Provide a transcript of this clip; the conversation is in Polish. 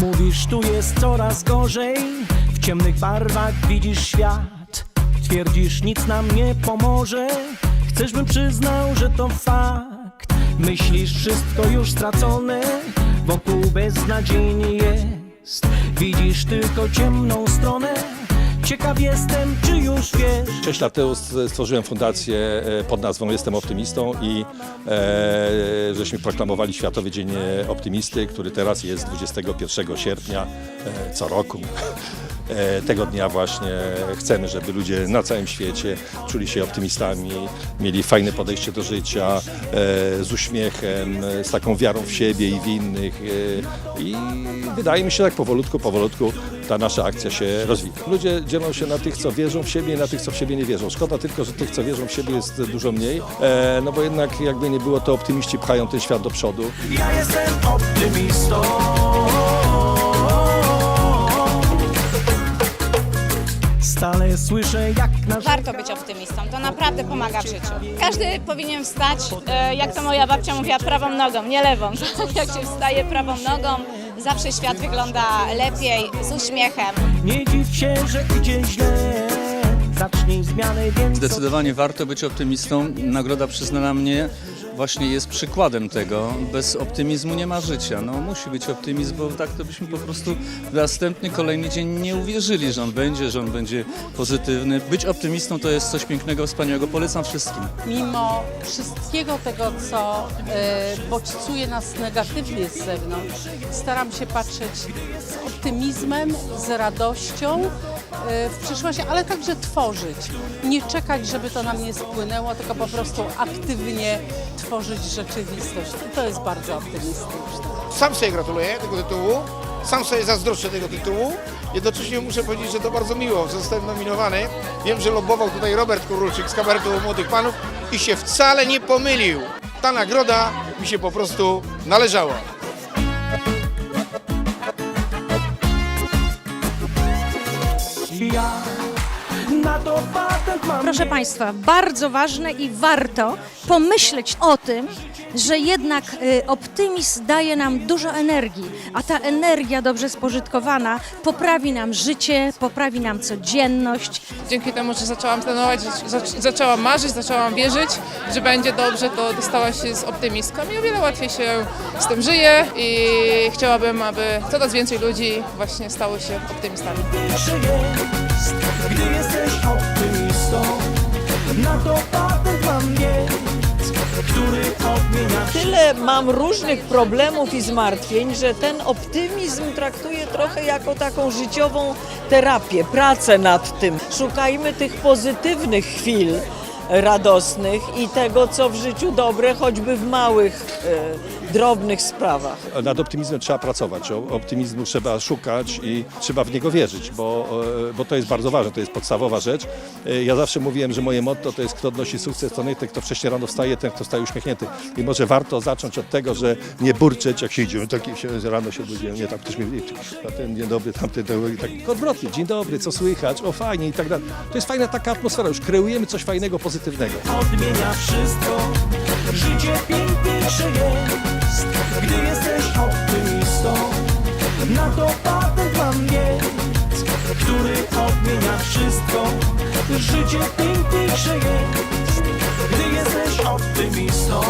Mówisz, tu jest coraz gorzej, w ciemnych barwach widzisz świat. Twierdzisz, nic nam nie pomoże, chcesz bym przyznał, że to fakt. Myślisz, wszystko już stracone, wokół beznadziejnie jest. Widzisz tylko ciemną stronę, ciekaw jestem, czy już wiesz. Sześć lat temu stworzyłem fundację e, pod nazwą Jestem Optymistą i e, żeśmy proklamowali Światowy Dzień Optymisty, który teraz jest 21 sierpnia e, co roku. E, Tego dnia właśnie chcemy, żeby ludzie na całym świecie czuli się optymistami, mieli fajne podejście do życia, e, z uśmiechem, z taką wiarą w siebie i w innych. e, I wydaje mi się, tak powolutku, powolutku ta nasza akcja się rozwija. Ludzie dzielą się na tych, co wierzą w siebie i na tych, co w siebie nie wierzą. Szkoda tylko, że tych, co wierzą w siebie jest dużo mniej, no bo jednak jakby nie było, to optymiści pchają ten świat do przodu. Ja jestem optymistą. Słyszę, jak na Warto być optymistą, to naprawdę pomaga w życiu. Każdy powinien wstać, e, jak to moja babcia mówiła, prawą nogą, nie lewą. Jak się wstaje prawą nogą, zawsze świat wygląda lepiej, z uśmiechem. Nie dziw się, że idzie źle. Zacznij zmianę, więc Zdecydowanie warto być optymistą. Nagroda przyznana mnie właśnie jest przykładem tego. Bez optymizmu nie ma życia. No, musi być optymizm, bo tak to byśmy po prostu w następny, kolejny dzień nie uwierzyli, że on będzie, że on będzie pozytywny. Być optymistą to jest coś pięknego, wspaniałego. Polecam wszystkim. mimo wszystkiego tego, co e, bodźcuje nas negatywnie z zewnątrz, staram się patrzeć z optymizmem, z radością e, w przyszłość, ale także tworzyć. Nie czekać, żeby to na mnie spłynęło, tylko po prostu aktywnie tworzyć rzeczywistość. I to jest bardzo optymistyczne. Sam sobie gratuluję tego tytułu, sam sobie zazdroszczę tego tytułu. Jednocześnie muszę powiedzieć, że to bardzo miło, że zostałem nominowany. Wiem, że lobował tutaj Robert Kurulczyk z kabaretu Młodych Panów i się wcale nie pomylił. Ta nagroda mi się po prostu należała. ja na to mam. Proszę Państwa, bardzo ważne i warto pomyśleć o tym, że jednak y, optymizm daje nam dużo energii, a ta energia dobrze spożytkowana poprawi nam życie, poprawi nam codzienność. dzięki temu, że zaczęłam trenować, zaczęłam marzyć, zaczęłam wierzyć, że będzie dobrze, to dostała się z optymistką i o wiele łatwiej się z tym żyje i chciałabym, aby coraz więcej ludzi właśnie stało się optymistami. Gdy jesteś optymistą. Na to patent mam jest, który odmienia Tyle mam różnych problemów i zmartwień, że ten optymizm traktuję trochę jako taką życiową terapię, pracę nad tym. Szukajmy tych pozytywnych chwil radosnych i tego, co w życiu dobre, choćby w małych, e, drobnych sprawach. Nad optymizmem trzeba pracować, optymizmu trzeba szukać i trzeba w niego wierzyć, bo, e, bo to jest bardzo ważne, to jest podstawowa rzecz. E, Ja zawsze mówiłem, że moje motto to jest kto odnosi sukces, to nie ten, kto wcześniej rano wstaje, ten, kto staje uśmiechnięty. I może warto zacząć od tego, że nie burczeć, jak się idzie, taki się, rano się budziłem, nie tak ktoś mi a ten dzień dobry, tamten, ten, tak odwrotnie, dzień dobry, co słychać, o fajnie i tak dalej. To jest fajna taka atmosfera, już kreujemy coś fajnego, pozytywnego. odmienia wszystko. Życie piękniejsze jest, Życie piękniejsze jest, gdy jesteś optymistą.